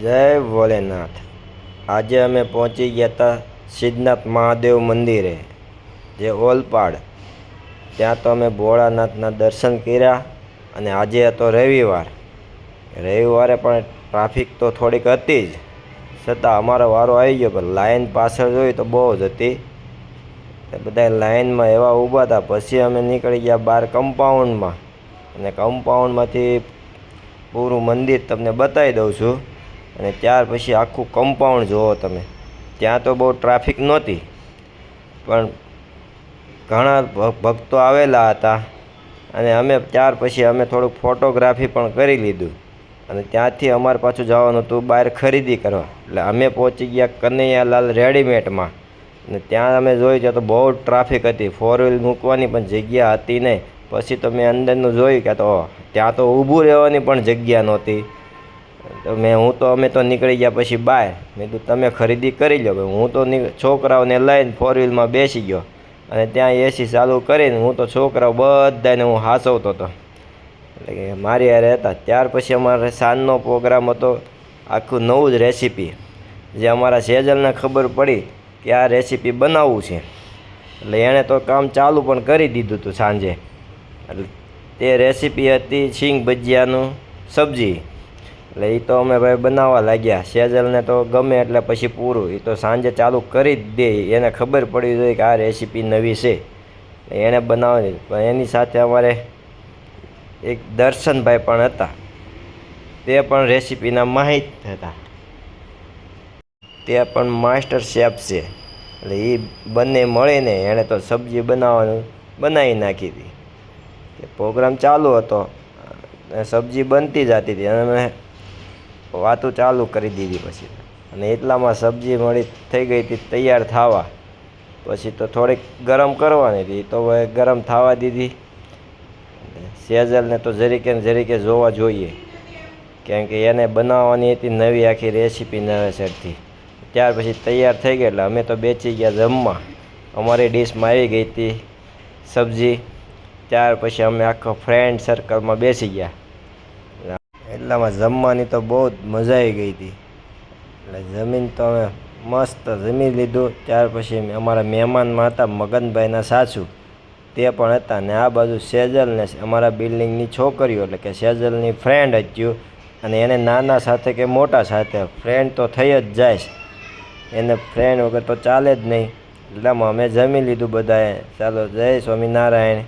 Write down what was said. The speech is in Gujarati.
જય ભોલેનાથ. આજે અમે પહોંચી ગયા હતા સિદ્ધનાથ મહાદેવ મંદિરે, જે ઓલપાડ. ત્યાં તો અમે ભોળાનાથના દર્શન કર્યા અને આજે હતો રવિવાર. રવિવારે પણ ટ્રાફિક તો થોડીક હતી જ, છતાં અમારો વારો આવી ગયો, પણ લાઈન પાછળ જોઈ તો બહુ જ હતી. બધા લાઈનમાં એવા ઊભા હતા પછી અમે નીકળી ગયા બહાર કમ્પાઉન્ડમાં. અને કમ્પાઉન્ડમાંથી પૂરું મંદિર તમને બતાવી દઉં છું. અને ત્યાર પછી આખું કમ્પાઉન્ડ જુઓ તમે. ત્યાં તો બહુ ટ્રાફિક નહોતી. પણ ઘણા ભક્તો આવેલા હતા. અને અમે ત્યાર પછી અમે થોડુંક ફોટોગ્રાફી પણ કરી લીધું. અને ત્યાંથી અમારે પાછું જવાનું હતું બહાર ખરીદી કરવા. એટલે અમે પહોંચી ગયા કનૈયાલાલ રેડીમેડમાં. અને ત્યાં અમે જોયું ત્યાં તો બહુ ટ્રાફિક હતી. ફોર વ્હીલ મૂકવાની પણ જગ્યા હતી નહીં. પછી તો મેં અંદરનું જોયું કે તો, ત્યાં તો ઊભું રહેવાની પણ જગ્યા નહોતી. તો મેં હું તો અમે તો નીકળી ગયા પછી બહાર મેં કીધું, તમે ખરીદી કરી લો હું તો છોકરાઓને લઈને ફોર વ્હીલમાં બેસી ગયો. અને ત્યાં એસી ચાલુ કરીને હું તો છોકરાઓ બધાને હું હાસવતો હતો. એટલે કે મારી હારે હતા. ત્યાર પછી અમારે સાંજનો પ્રોગ્રામ હતો, આખું નવું જ રેસીપી જે અમારા સેજલને ખબર પડી કે આ રેસીપી બનાવવું છે. એટલે એણે તો કામ ચાલુ પણ કરી દીધું હતું સાંજે. એટલે તે રેસીપી હતી સિંગ ભજીયાનું સબ્જી. એટલે એ તો અમે ભાઈ બનાવવા લાગ્યા. સેજલને તો ગમે એટલે પછી પૂરું. એ તો સાંજે ચાલુ કરી જ દે. એને ખબર પડવી જોઈએ કે આ રેસીપી નવી છે. એણે બનાવવાની. પણ એની સાથે અમારે એક દર્શનભાઈ પણ હતા. તે પણ રેસીપીના માહિત હતા. તે પણ માસ્ટર શેફ છે. એટલે એ બંને મળીને એણે તો સબ્જી બનાવવાનું બનાવી નાખી હતી. પ્રોગ્રામ ચાલુ હતો. સબ્જી બનતી જતી હતી. અને વાતો ચાલુ કરી દીધી પછી. અને એટલામાં સબ્જી મળી થઈ ગઈ હતી, તૈયાર થવા. પછી તો થોડીક ગરમ કરવાની હતી, તો હવે ગરમ થવા દીધી. સેજલને તો જરીકે ને જરીકે જોવા જોઈએ. કેમ કે એને બનાવવાની હતી નવી આખી રેસીપી નવેસરથી. ત્યાર પછી તૈયાર થઈ ગઈ, એટલે અમે તો બેસી ગયા જમવા. અમારી ડીશમાં આવી ગઈ હતી સબ્જી. ત્યાર પછી અમે આખો ફ્રેન્ડ સર્કલમાં બેસી ગયા. એટલામાં જમવાની તો બહુ જ મજા આવી ગઈ હતી. એટલે જમીન તો અમે મસ્ત જમી લીધું. ત્યાર પછી અમારા મહેમાનમાં હતા, મગનભાઈના સાસુ. તે પણ હતા ને આ બાજુ સેજલને અમારા બિલ્ડિંગની છોકરીઓ, એટલે કે સેજલની ફ્રેન્ડ હતું અને એને નાના સાથે કે મોટા સાથે ફ્રેન્ડ તો થઈ જ જાય એને ફ્રેન્ડ વગર તો ચાલે જ નહીં. એટલામાં અમે જમી લીધું બધાએ. ચાલો, જય સ્વામિનારાયણ.